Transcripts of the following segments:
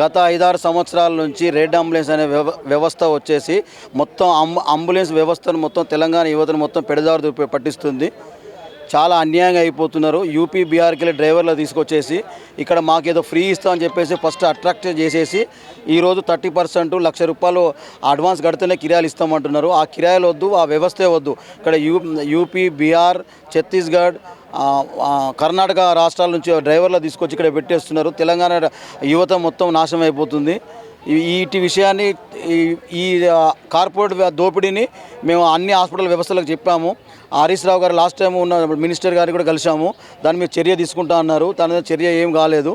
గత ఐదారు సంవత్సరాల నుంచి రెడ్ అంబులెన్స్ అనే వ్యవ వ్యవస్థ వచ్చేసి మొత్తం అంబు అంబులెన్స్ వ్యవస్థను మొత్తం తెలంగాణ యువతను మొత్తం పెడదారు పట్టిస్తుంది. చాలా అన్యాయంగా అయిపోతున్నారు. యూపీ బీఆర్కి వెళ్ళి డ్రైవర్లు తీసుకొచ్చేసి ఇక్కడ మాకేదో ఫ్రీ ఇస్తామని చెప్పేసి ఫస్ట్ అట్రాక్ట్ చేసేసి ఈరోజు థర్టీ పర్సెంట్ లక్ష రూపాయలు అడ్వాన్స్ కడితేనే కిరాయిలు ఇస్తామంటున్నారు. ఆ కిరాయిలు వద్దు ఆ వ్యవస్థే వద్దు. ఇక్కడ U UP BR Chhattisgarh Karnataka రాష్ట్రాల నుంచి డ్రైవర్లు తీసుకొచ్చి ఇక్కడ పెట్టేస్తున్నారు. తెలంగాణ యువత మొత్తం నాశనం అయిపోతుంది. ఈ వీటి విషయాన్ని ఈ ఈ కార్పొరేట్ దోపిడీని మేము అన్ని హాస్పిటల్ వ్యవస్థలకు చెప్పాము. హరీష్ రావు గారు లాస్ట్ టైం ఉన్న మినిస్టర్ గారిని కూడా కలిసాము దాని మీద చర్య తీసుకుంటా అన్నారు. దాని మీద చర్య ఏం కాలేదు.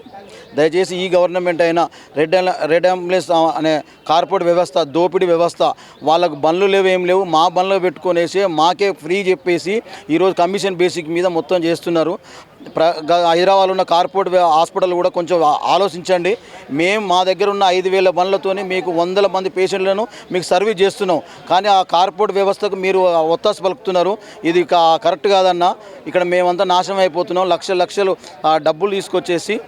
దయచేసి ఈ గవర్నమెంట్ అయినా రెడ్ రెడ్ అంబులెన్స్ అనే కార్పొరేట్ వ్యవస్థ దోపిడీ వ్యవస్థ వాళ్ళకు బండ్లు లేవు ఏం లేవు మా బండ్లు పెట్టుకునేసి మాకే ఫ్రీ చెప్పేసి ఈరోజు కమిషన్ బేసిక్ మీద మొత్తం చేస్తున్నారు. ప్ర గ- ఉన్న కార్పొరేట్ హాస్పిటల్ కూడా కొంచెం ఆలోచించండి. మేము మా దగ్గర ఉన్న ఐదు వేల బండ్లతోనే మీకు వందల మంది పేషెంట్లను మీకు సర్వీస్ చేస్తున్నాం. కానీ ఆ కార్పొరేట్ వ్యవస్థకు మీరు ఒత్తాస పలుకుతున్నారు. ఇది కా- కరెక్ట్ కాదన్న. ఇక్కడ మేమంతా నాశనం అయిపోతున్నాం. లక్ష లక్షలు డబ్బులు తీసుకొచ్చేసి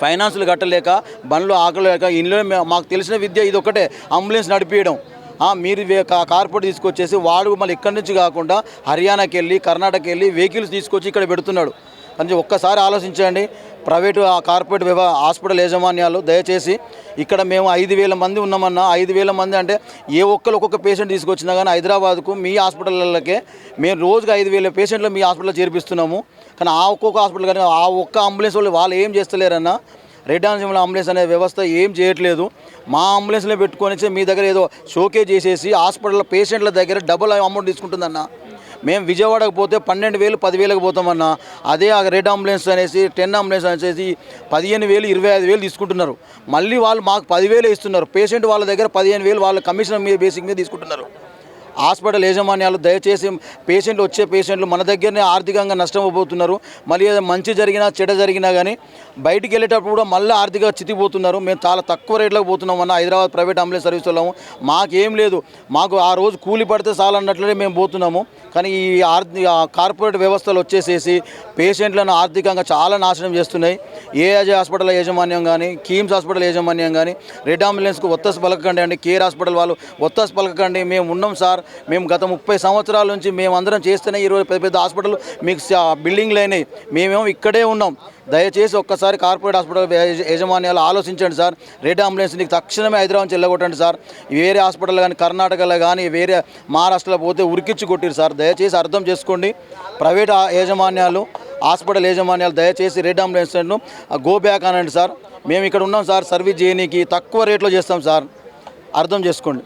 ఫైనాన్సులు కట్టలేక బండ్లు ఆకలేక ఇంట్లో మాకు తెలిసిన విద్య ఇది ఒకటే అంబులెన్స్ నడిపించడం మీరు కార్పొరేట్ తీసుకొచ్చేసి వాడు మళ్ళీ ఇక్కడి నుంచి కాకుండా హర్యానాకి వెళ్ళి కర్ణాటకకి వెళ్ళి వెహికల్స్ తీసుకొచ్చి ఇక్కడ పెడుతున్నాడు. అని ఒక్కసారి ఆలోచించండి ప్రైవేటు కార్పొరేట్ వ్యవ హాస్పిటల్ యాజమాన్యాలు దయచేసి ఇక్కడ మేము ఐదు వేల మంది ఉన్నామన్నా ఐదు వేల మంది అంటే ఏ ఒక్కరు ఒక్కొక్క పేషెంట్ తీసుకొచ్చినా కానీ హైదరాబాద్కు మీ హాస్పిటల్లకే మేము రోజుకి ఐదు వేల పేషెంట్లు మీ హాస్పిటల్లో చేర్పిస్తున్నాము. కానీ ఆ ఒక్కొక్క హాస్పిటల్ కానీ ఆ ఒక్క అంబులెన్స్ వాళ్ళు వాళ్ళు ఏం చేస్తలేరన్నా రెడ్ ఆన్సిమల్ అంబులెన్స్ అనే వ్యవస్థ ఏం చేయట్లేదు. మా అంబులెన్స్లో పెట్టుకొని మీ దగ్గర ఏదో షోకే చేసేసి హాస్పిటల్ పేషెంట్ల దగ్గర డబుల్ అమౌంట్ తీసుకుంటుందన్న. మేము విజయవాడకు పోతే పన్నెండు వేలు పదివేలకు పోతామన్నా. అదే ఆ రెడ్ అంబులెన్స్ అనేసి టెన్ అంబులెన్స్ అనేసి పదిహేను వేలు ఇరవై ఐదు వేలు తీసుకుంటున్నారు. మళ్ళీ వాళ్ళు మాకు పదివేలు ఇస్తున్నారు. పేషెంట్ వాళ్ళ దగ్గర పదిహేను వేలు వాళ్ళ కమిషన్ మీద బేసిక్ మీద తీసుకుంటున్నారు. హాస్పిటల్ యాజమాన్యాలు దయచేసి పేషెంట్లు వచ్చే పేషెంట్లు మన దగ్గరనే ఆర్థికంగా నష్టపోతున్నారు మళ్ళీ మంచి జరిగినా చెడ జరిగినా కానీ బయటికి వెళ్ళేటప్పుడు కూడా మళ్ళీ ఆర్థికంగా చితిపోతున్నారు మేము చాలా తక్కువ రేట్లకు పోతున్నాం అన్న హైదరాబాద్ ప్రైవేట్ అంబులెన్స్ సర్వీస్ వాళ్ళము. మాకేం లేదు. మాకు ఆ రోజు కూలి పడితే చాలన్నట్లనే మేము పోతున్నాము. కానీ ఈ ఆర్థిక కార్పొరేట్ వ్యవస్థలు వచ్చేసేసి పేషెంట్లను ఆర్థికంగా చాలా నాశనం చేస్తున్నాయి. ఏఐజీ హాస్పిటల్ యాజమాన్యం కానీ కీమ్స్ హాస్పిటల్ యాజమాన్యం కానీ రెడ్ అంబులెన్స్కు ఒత్తస్ పలకకండి అండి. కేర్ హాస్పిటల్ వాళ్ళు ఒత్తస్ పలకకండి. మేము ఉన్నాం సార్. మేము గత ముప్పై సంవత్సరాల నుంచి మేము అందరం చేస్తేనే ఈరోజు పెద్ద పెద్ద హాస్పిటల్ మీకు స- బిల్డింగ్లు అయినాయి. మేమేమో ఇక్కడే ఉన్నాం. దయచేసి ఒక్కసారి కార్పొరేట్ హాస్పిటల్ యజమాన్యాలు యాజమాన్యాలు ఆలోచించండి సార్. రెడ్ అంబులెన్స్ నీకు తక్షణమే హైదరాబాద్ నుంచి వెళ్ళగొట్టండి సార్. వేరే హాస్పిటల్ కానీ కర్ణాటకలో కానీ వేరే మహారాష్ట్రలో పోతే ఉరికిచ్చి కొట్టిరు సార్. దయచేసి అర్థం చేసుకోండి. ప్రైవేట్ యాజమాన్యాలు హాస్పిటల్ యాజమాన్యాలు దయచేసి రెడ్ అంబులెన్స్ను గో బ్యాక్ అనండి సార్. మేము ఇక్కడ ఉన్నాం సార్. సర్వీస్ చేయనీకి తక్కువ రేట్లో చేస్తాం సార్. అర్థం చేసుకోండి.